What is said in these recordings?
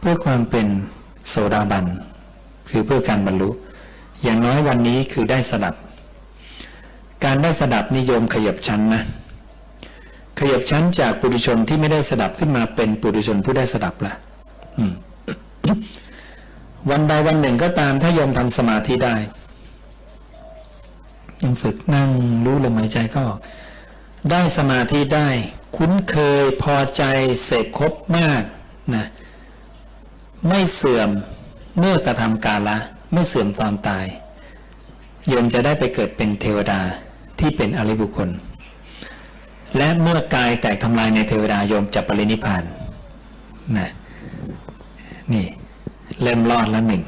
เพื่อความเป็นโสดาบัน คือเพื่อการบรรลุ อย่างน้อยวันนี้คือได้สดับ การได้สดับนิยมขยับชั้นนะขยับชั้นจากปุถุชนที่ไม่ได้สดับขึ้นมาเป็นปุถุชนผู้ได้สดับละวันใดวันหนึ่งก็ตามถ้าโยมทำสมาธิได้ยังฝึกนั่งรู้ลมหายใจเข้าออกได้สมาธิได้ คุ้นเคยพอใจเสพครบมากนะ ไม่เสื่อมเมื่อกระทำกาละไม่เสื่อมตอนตาย โยมจะได้ไปเกิดเป็นเทวดาที่เป็นอริบุคคล และเมื่อกายแตกทำลายในเทวดาโยมจะปรินิพานนะนี่เริ่มรอดแล้วหนึ่ง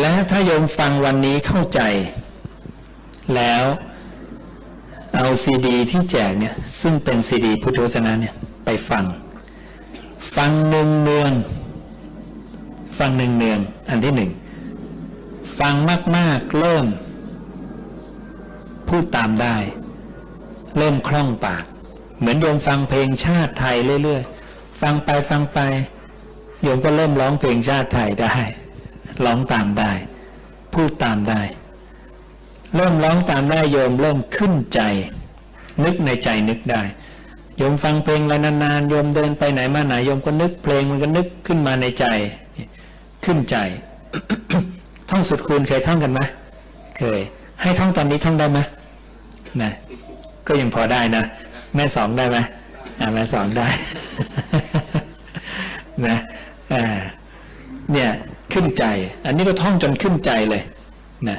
และถ้าโยมฟังวันนี้เข้าใจ แล้วเอาซีดีที่แจกเนี่ยซึ่งเป็นซีดีพุทธวจนะเนี่ยไปฟัง ฟังหนึ่งเนืองฟังหนึ่งเนืองอันที่หนึ่งฟังมาก ๆ เริ่ม พูดตามได้ เริ่มคล่องปาก เหมือนโยมฟังเพลงชาติไทยเรื่อยๆ ฟังไปฟังไป โยมก็เริ่มร้องเพลงชาติไทยได้ ร้องตามได้ พูดตามได้ เริ่มร้องตามได้โยมเริ่มขึ้นใจ นึกในใจนึกได้ โยมฟังเพลงอะไรนานๆโยมเดินไปไหนมาไหนโยมก็นึกเพลงมันก็นึกขึ้นมาในใจขึ้นใจ ท่องสุดคูณเคยท่องกันไหมเคย ให้ท่องตอนนี้ท่องได้ไหมนะก็ยังพอได้นะ แม่สองได้ไหมแม่สองได้นะอ่าเนี่ยขึ้นใจ อันนี้ก็ท่องจนขึ้นใจเลยนะ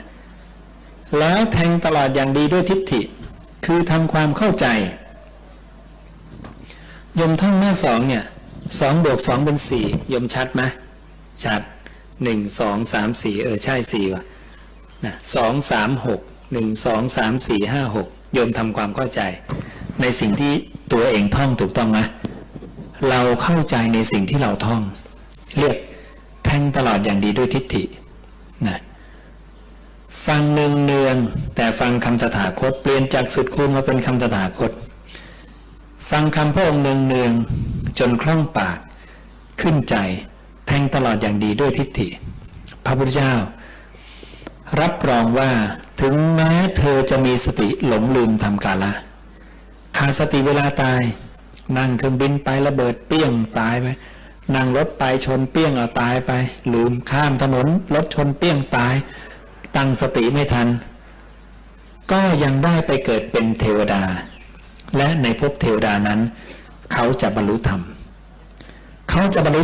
แล้วแทงตลอดอย่างดีด้วยทิฏฐิ คือทำความเข้าใจ ยมท่องแม่สองเนี่ยสองบวกสองเป็นสี่ยมชัดไหมชัดหนึ่งสองสามสี่เออใช่สี่ว่ะนะสองสามหกหนึ่งสองสามสี่ห้าหกยมทำความเข้าใจ ในสิ่งที่ตัวเองท่องถูกต้องไหมเราเข้าใจในสิ่งที่เราท่อง เรียกแทงตลอดอย่างดีด้วยทิฏฐินะฟังเนืองเนืองแต่ฟังคำตถาคต เปลี่ยนจากสุดคูณมาเป็นคำตถาคต ฟังคำพระองค์เนืองๆจนคล่องปาก ขึ้นใจ แทงตลอดอย่างดีด้วยทิฏฐิ พระพุทธเจ้า รับรองว่าถึงแม้เธอจะมีสติหลงลืมทำกาละขาดสติเวลาตาย นั่งเครื่องบินไประเบิดเปี้ยงตายไปนั่งรถไปชนเปี้ยงเอาตายไป ลืมข้ามถนนรถชนเปี้ยงตาย ตั้งสติไม่ทัน ก็ยังได้ไปเกิดเป็นเทวดา และในภพเทวดานั้น เขาจะบรรลุธรรม เขาจะบรรลุ